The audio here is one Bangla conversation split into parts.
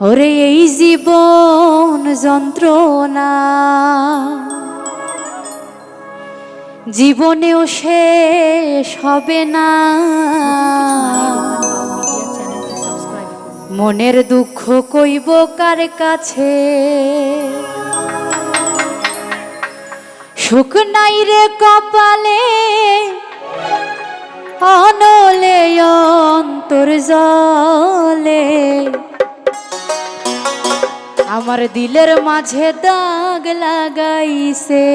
ওরে এই জীবন যন্ত্রণা। জীবনেও শেষ হবে না। মনের দুঃখ কইব কার কাছে? সুখ নাই রে কপালে, অনলে অন্তর জলে। আমার দিলের মাঝে দাগ লাগাইছে।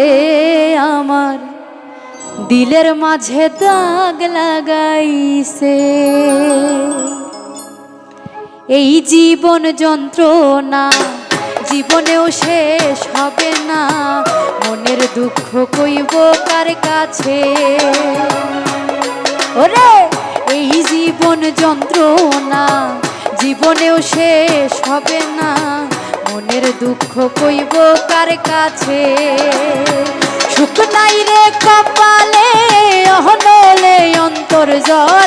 এ আমার দিলের মাঝে দাগ লাগাইছে। এই জীবন যন্ত্রণা জীবনেও শেষ হবে না। মনের দুঃখ কইব কার কাছে? ওরে, এই জীবন যন্ত্রণা জীবনেও শেষ হবে না। মনের দুঃখ কইব কার কাছে? সুখ নাই রে কপালে অন্তর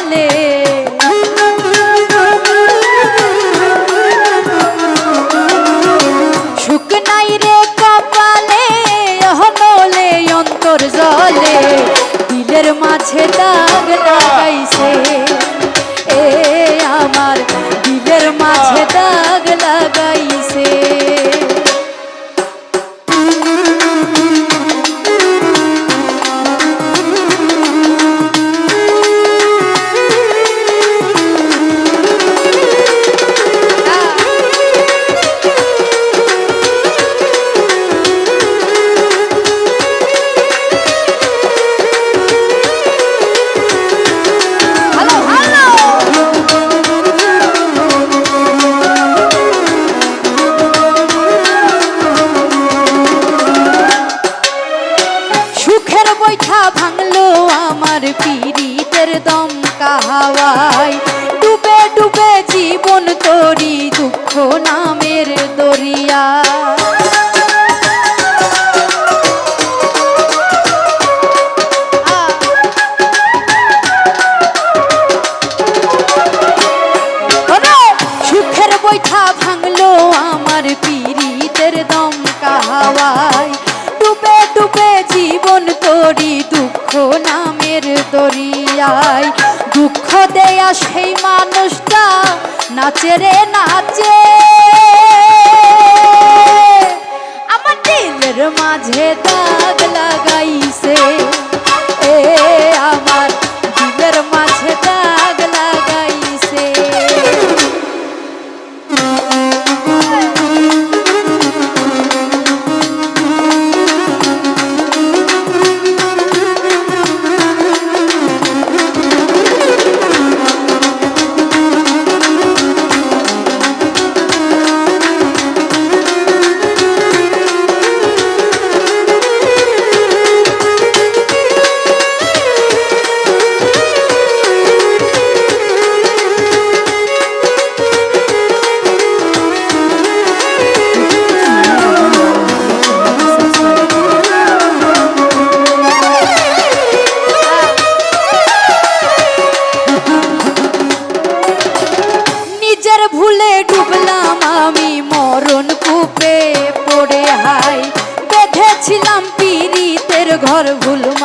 ভাঙলো আমার পীড়িতের দম কাহাওয়াই ডুবে ডুবে জীবন তরি দুঃখ নামের দরিয়া। সুখের বৈঠা ভাঙলো আমার পীড়িতের দম কাহাওয়াই দুঃখ নামের দরিয়ায় দুঃখ দেয়া সেই মানুষটা নাচে রে, নাচে। আমার দিলের মাঝে দাগ লাগাইছে। এ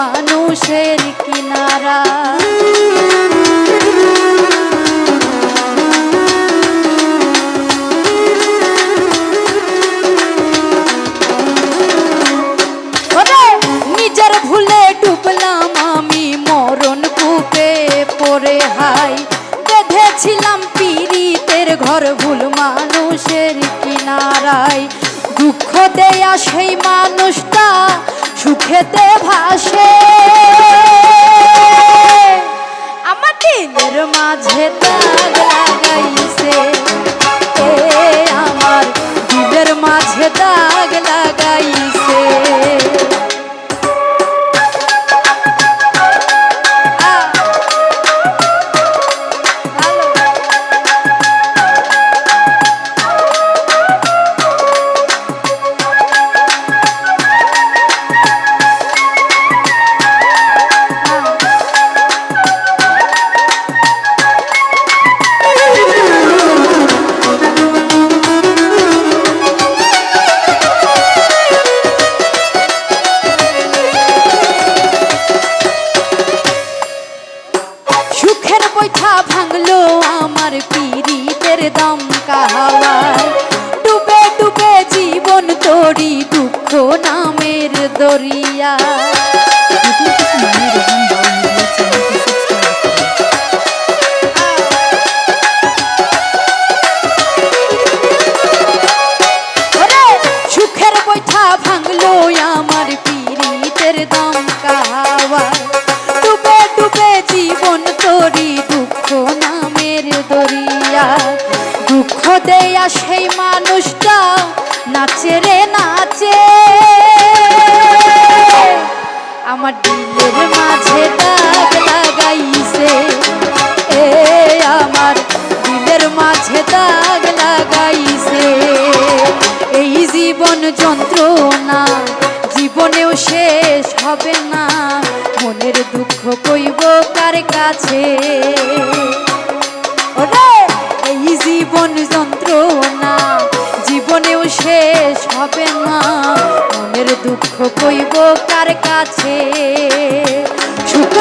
মানুষের কিনারা। নিজের ভুলে আমি মরণ পড়ে হাই। বেঁধেছিলাম পীড়িতের ঘর ভুল মানুষের কিনারায়। দুঃখ দেয়া সেই মানুষটা সুখেতে ভাসে হাওয়ায় ডুবে ডুবে জীবন তরি দুঃখ নামের দরিয়া। সুখের ভাঙলো আমার জীবন তরি দুঃখ নামের দরিয়া। সেই মানুষটা, নাচে রে, নাচে। আমার দিলের মাঝে দাগ লাগাইছে। এ আমার দিলের মাঝে দাগ লাগাইছে। এই জীবন যন্ত্রণা জীবনেও শেষ হবে না। মনের দুঃখ কইব কার কাছে? ওরে এই জীবন যন্ত্রণা জীবনেও শেষ হবে না। মনের দুঃখ কইব কার কাছে? সুখ